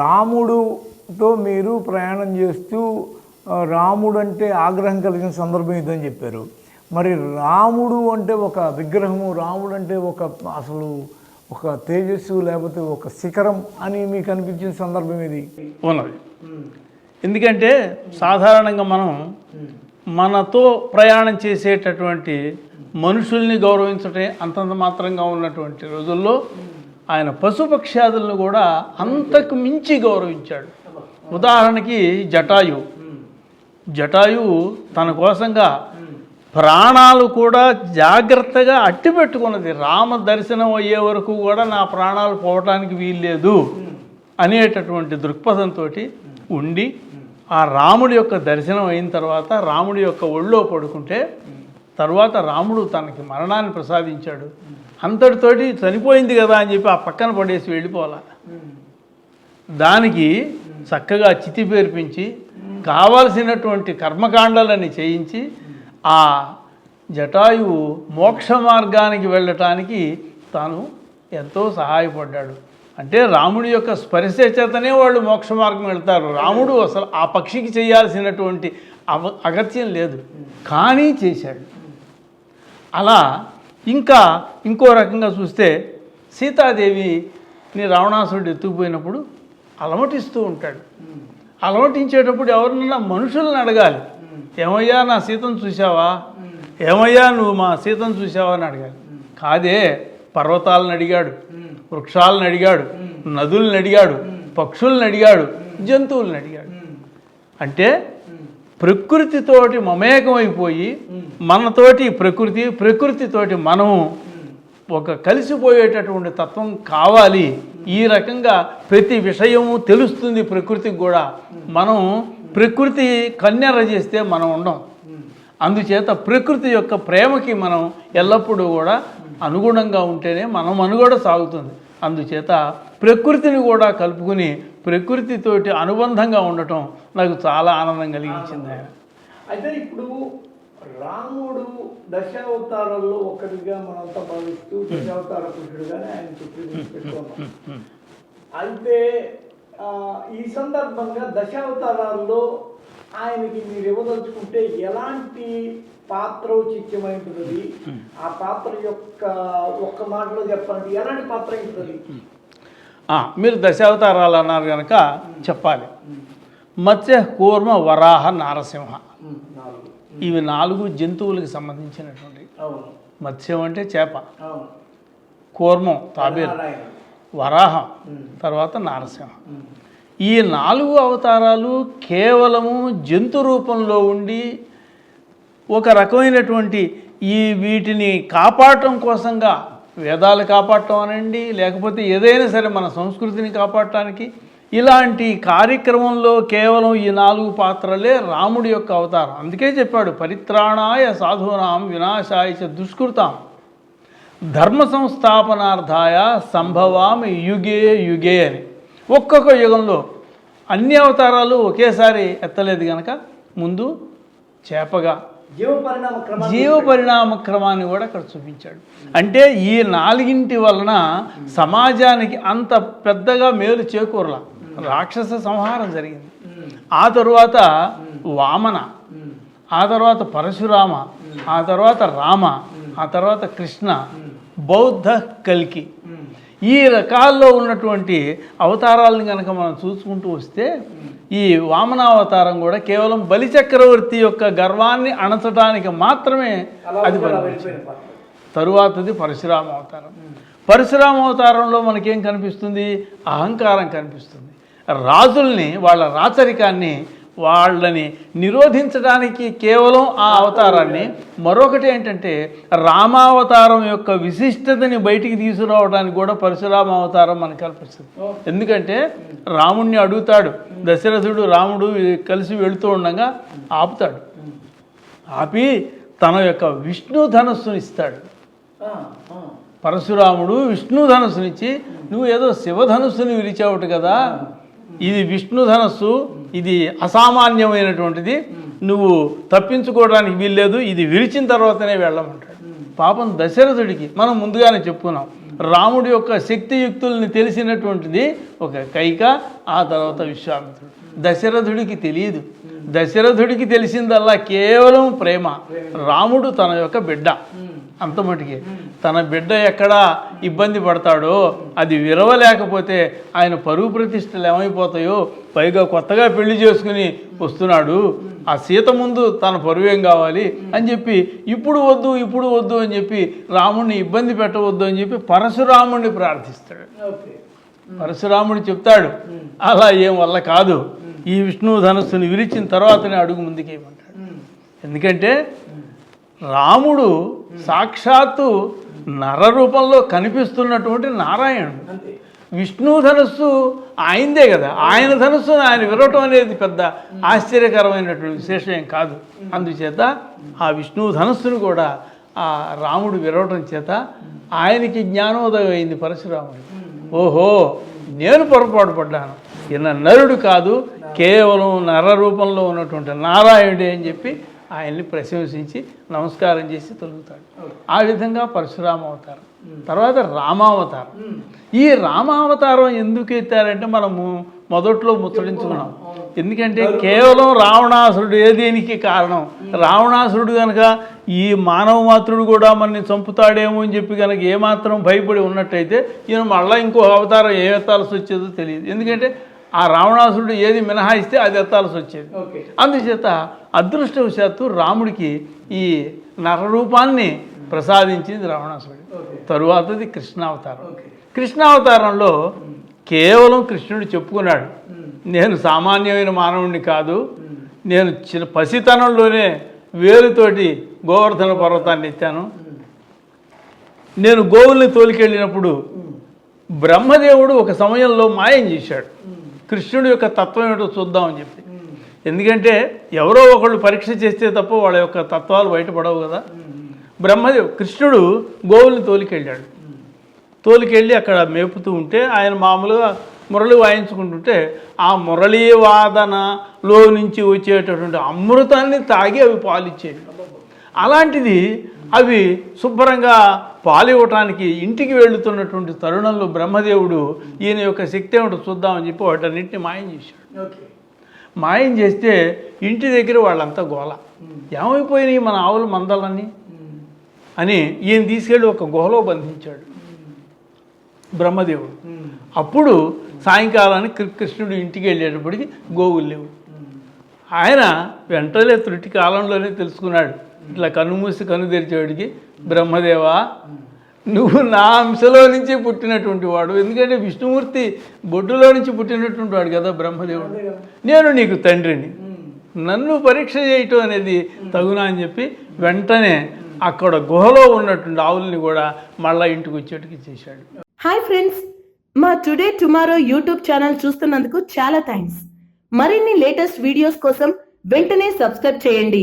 రాముడుతో మీరు ప్రయాణం చేస్తూ రాముడు అంటే ఆగ్రహం కలిగిన సందర్భం ఇదని చెప్పారు. మరి రాముడు అంటే ఒక విగ్రహము రాముడు అంటే ఒక అసలు ఒక తేజస్సు లేకపోతే ఒక శిఖరం అని మీకు అనిపించిన సందర్భం ఇది ఉన్నది. ఎందుకంటే సాధారణంగా మనం మనతో ప్రయాణం చేసేటటువంటి మనుషుల్ని గౌరవించటమే అంతంత మాత్రంగా ఉన్నటువంటి రోజుల్లో ఆయన పశుపక్ష్యాదులను కూడా అంతకు మించి గౌరవించాడు. ఉదాహరణకి జటాయు జటాయు తన కోసంగా ప్రాణాలు కూడా జాగ్రత్తగా అట్టి పెట్టుకున్నది. రామ దర్శనం అయ్యే వరకు కూడా నా ప్రాణాలు పోవటానికి వీల్లేదు అనేటటువంటి దృక్పథంతో ఉండి ఆ రాముడి యొక్క దర్శనం అయిన తర్వాత రాముడి యొక్క ఒళ్ళో పడుకుంటే తర్వాత రాముడు తనకి మరణాన్ని ప్రసాదించాడు. అంతటితోటి చనిపోయింది కదా అని చెప్పి ఆ పక్కన పడేసి వెళ్ళిపోవాల. దానికి చక్కగా చితి పేర్పించి కావలసినటువంటి కర్మకాండాలని చేయించి ఆ జటాయువు మోక్ష మార్గానికి వెళ్ళటానికి తాను ఎంతో సహాయపడ్డాడు. అంటే రాముడి యొక్క స్పర్శ చేతనే వాళ్ళు మోక్ష మార్గం వెళ్తారు. రాముడు అసలు ఆ పక్షికి చేయాల్సినటువంటి అవ అగత్యం లేదు. కానీ చేశాడు. అలా ఇంకా ఇంకో రకంగా చూస్తే సీతాదేవిని రావణాసురుడు ఎత్తుకుపోయినప్పుడు అలమటిస్తూ ఉంటాడు. అలమటించేటప్పుడు ఎవరినన్నా మనుషులను అడగాలి. ఏమయ్యా నా సీతను చూసావా ఏమయ్యా నువ్వు మా సీతను చూసావా అని అడగాలి. కాదే పర్వతాలను అడిగాడు వృక్షాలను అడిగాడు నదులను అడిగాడు పక్షులను అడిగాడు జంతువులను అడిగాడు. అంటే ప్రకృతితోటి మమేకమైపోయి మనతోటి ప్రకృతి ప్రకృతితోటి మనము ఒక కలిసిపోయేటటువంటి తత్వం కావాలి. ఈ రకంగా ప్రతి విషయము తెలుస్తుంది ప్రకృతికి కూడా. మనం ప్రకృతి కన్యర చేస్తే మనం ఉండం. అందుచేత ప్రకృతి యొక్క ప్రేమకి మనం ఎల్లప్పుడూ కూడా అనుగుణంగా ఉంటేనే మనం మనుగడ సాగుతుంది. అందుచేత ప్రకృతిని కూడా కలుపుకుని ప్రకృతితోటి అనుబంధంగా ఉండటం నాకు చాలా ఆనందం కలిగించింది. ఆయన అయితే ఇప్పుడు రాముడు దశావతారాల్లో ఒకటిగా మనంతా భావిస్తూ దశావతార పురుషుడుగానే ఆయన చుట్టూ అయితే ఈ సందర్భంగా దశావతారాల్లో ఆయనకి మీరు ఇవ్వదలుచుకుంటే ఎలాంటి పాత్ర చిత్యమైంటుంది ఆ పాత్ర యొక్క ఒక్క మాటలో చెప్పాలంటే ఎలాంటి పాత్ర ఉంటుంది మీరు దశావతారాలు అన్నారు కనుక చెప్పాలి. మత్స్య కూర్మ వరాహ నారసింహ. ఇవి నాలుగు జంతువులకు సంబంధించినటువంటి మత్స్యం అంటే చేప. కూర్మం నారాయణ. వరాహం తర్వాత నారసింహ. ఈ నాలుగు అవతారాలు కేవలము జంతు రూపంలో ఉండి ఒక రకమైనటువంటి ఈ వీటిని కాపాడటం కోసంగా వేదాలు కాపాడటం అనండి లేకపోతే ఏదైనా సరే మన సంస్కృతిని కాపాడటానికి. ఇలాంటి కార్యక్రమంలో కేవలం ఈ నాలుగు పాత్రలే రాముడి యొక్క అవతారం. అందుకే చెప్పాడు పరిత్రాణాయ సాధూనాం వినాశాయ దుష్కృతాం. ధర్మ సంస్థాపనార్థాయ సంభవామి యుగే యుగే అని. ఒక్కొక్క యుగంలో అన్ని అవతారాలు ఒకేసారి ఎత్తలేదు కనుక ముందు చేపగా. జీవ పరిణామ క్రమాన్ని కూడా అక్కడ చూపించాడు. అంటే ఈ నాలుగింటి వలన సమాజానికి అంత పెద్దగా మేలు చేకూరల. రాక్షస సంహారం జరిగింది. ఆ తరువాత వామన ఆ తర్వాత పరశురామ ఆ తర్వాత రామ ఆ తర్వాత కృష్ణ బౌద్ధ కల్కి ఈ రకాల్లో ఉన్నటువంటి అవతారాలను కనుక మనం చూసుకుంటూ వస్తే ఈ వామనావతారం కూడా కేవలం బలిచక్రవర్తి యొక్క గర్వాన్ని అణచడానికి మాత్రమే అది పనికొచ్చింది తరువాతది పరశురామ అవతారం. పరశురామ అవతారంలో మనకేం కనిపిస్తుంది? అహంకారం కనిపిస్తుంది. రాజుల్ని వాళ్ళ రాచరికాన్ని వాళ్ళని నిరోధించడానికి కేవలం ఆ అవతారాన్ని. మరొకటి ఏంటంటే రామావతారం యొక్క విశిష్టతని బయటికి తీసుకురావడానికి కూడా పరశురామ అవతారం మనకు కల్పిస్తుంది. ఎందుకంటే రాముణ్ణి అడుగుతాడు. దశరథుడు రాముడు కలిసి వెళుతూ ఉండగా ఆపుతాడు. ఆపి తన యొక్క విష్ణు ధనస్సుని ఇస్తాడు. పరశురాముడు విష్ణు ధనస్సునిచ్చి నువ్వు ఏదో శివధనుస్సుని విరిచావుట కదా. ఇది విష్ణు ధనస్సు ఇది అసామాన్యమైనటువంటిది. నువ్వు తప్పించుకోవడానికి వీల్లేదు ఇది విరిచిన తర్వాతనే వెళ్ళమంటాడు. పాపం దశరథుడికి మనం ముందుగానే చెప్పుకున్నాం. రాముడి యొక్క శక్తియుక్తుల్ని తెలిసినటువంటిది ఒక కైక ఆ తర్వాత విశ్వామిత్రుడు. దశరథుడికి తెలియదు. దశరథుడికి తెలిసిందల్లా కేవలం ప్రేమ. రాముడు తన యొక్క బిడ్డ. అంత మటుకి. తన బిడ్డ ఎక్కడ ఇబ్బంది పడతాడో అది విరవలేకపోతే ఆయన పరువు ప్రతిష్టలు ఏమైపోతాయో పైగా కొత్తగా పెళ్ళి చేసుకుని వస్తున్నాడు. ఆ సీత ముందు తన పరువేం కావాలి అని చెప్పి ఇప్పుడు వద్దు ఇప్పుడు వద్దు అని చెప్పి రాముడిని ఇబ్బంది పెట్టవద్దు అని చెప్పి పరశురాముడిని ప్రార్థిస్తాడు. పరశురాముడు చెప్తాడు అలా ఏం వల్ల కాదు. ఈ విష్ణు ధనస్సుని విరిచిన తర్వాతనే అడుగు ముందుకేయమంటాడు. ఎందుకంటే రాముడు సాక్షాత్తు నర రూపంలో కనిపిస్తున్నటువంటి నారాయణుడు. విష్ణు ధనస్సు ఆయనదే కదా. ఆయన ధనస్సు ఆయన విరవటం అనేది పెద్ద ఆశ్చర్యకరమైనటువంటి విశేషం కాదు. అందుచేత ఆ విష్ణు ధనస్సును కూడా ఆ రాముడు విరవటం చేత ఆయనకి జ్ఞానోదయం అయింది పరశురాముడు. ఓహో నేను పొరపాటు పడ్డాను. ఈయన నరుడు కాదు కేవలం నర రూపంలో ఉన్నటువంటి నారాయణుడే అని చెప్పి ఆయన్ని ప్రశంసించి నమస్కారం చేసి తొలుగుతాడు. ఆ విధంగా పరశురామ అవతారం. తర్వాత రామావతారం. ఈ రామావతారం ఎందుకు ఎత్తారంటే మనము మొదట్లో ముచ్చడించుకున్నాం ఎందుకంటే కేవలం రావణాసురుడు ఏ దేనికి కారణం? రావణాసురుడు కనుక ఈ మానవ మాత్రుడు కూడా మనని చంపుతాడేమో అని చెప్పి కనుక ఏమాత్రం భయపడి ఉన్నట్టయితే ఈయన మళ్ళీ ఇంకో అవతారం ఏ ఎత్తాల్సి వచ్చేదో తెలియదు. ఎందుకంటే ఆ రావణాసురుడు ఏది మినహాయిస్తే అది ఎత్తాల్సి వచ్చేది. అందుచేత అదృష్టవశాత్తు రాముడికి ఈ నరరూపాన్ని ప్రసాదించింది రావణాసురుడు. తరువాతది కృష్ణావతారం. కృష్ణావతారంలో కేవలం కృష్ణుడు చెప్పుకున్నాడు. నేను సామాన్యమైన మానవుడిని కాదు. నేను చిన్న పసితనంలోనే వేలుతోటి గోవర్ధన పర్వతాన్ని ఎత్తాను. నేను గోవుల్ని తోలికెళ్ళినప్పుడు బ్రహ్మదేవుడు ఒక సమయంలో మాయం చేశాడు. కృష్ణుడి యొక్క తత్వం ఏమిటో చూద్దామని చెప్పి. ఎందుకంటే ఎవరో ఒకళ్ళు పరీక్ష చేస్తే తప్ప వాళ్ళ యొక్క తత్వాలు బయటపడవు కదా. బ్రహ్మదేవ్ కృష్ణుడు గోవుల్ని తోలికెళ్ళాడు. తోలికెళ్ళి అక్కడ మేపుతూ ఉంటే ఆయన మామూలుగా మురళి వాయించుకుంటుంటే ఆ మురళీ వాదనలో నుంచి వచ్చేటటువంటి అమృతాన్ని తాగి అవి పాలిచ్చేవి. అలాంటిది అవి శుభ్రంగా పాలివ్వటానికి ఇంటికి వెళుతున్నటువంటి తరుణంలో బ్రహ్మదేవుడు ఈయన యొక్క శక్తి ఏమిటో చూద్దామని చెప్పి వాటన్నింటిని మాయం చేశాడు. మాయం చేస్తే ఇంటి దగ్గర వాళ్ళంతా గోల. ఏమైపోయినాయి మన ఆవులు మందలన్నీ? అని ఈయన తీసుకెళ్ళి ఒక గుహలో బంధించాడు. బ్రహ్మదేవుడు. అప్పుడు సాయంకాలానికి కృష్ణుడు ఇంటికి వెళ్ళేటప్పటికి గోవులు లేవు. ఆయన వెంటనే త్రుటి కాలంలోనే తెలుసుకున్నాడు. ఇట్లా కన్ను మూసి కన్ను తెరిచేవాడికి బ్రహ్మదేవా నువ్వు నా అంశలో నుంచి పుట్టినటువంటి వాడు. ఎందుకంటే విష్ణుమూర్తి బొడ్డులో నుంచి పుట్టినటువంటి వాడు కదా బ్రహ్మదేవుడు. నేను నీకు తండ్రిని. నన్ను పరీక్ష చేయటం అనేది తగునా అని చెప్పి వెంటనే అక్కడ గుహలో ఉన్నటువంటి ఆవుల్ని కూడా మళ్ళా ఇంటికి వచ్చేటికి చేశాడు. Hi friends. మా టుడే టుమారో యూట్యూబ్ ఛానల్ చూస్తున్నందుకు చాలా థ్యాంక్స్. మరిన్ని లేటెస్ట్ వీడియోస్ కోసం వెంటనే సబ్స్క్రైబ్ చేయండి.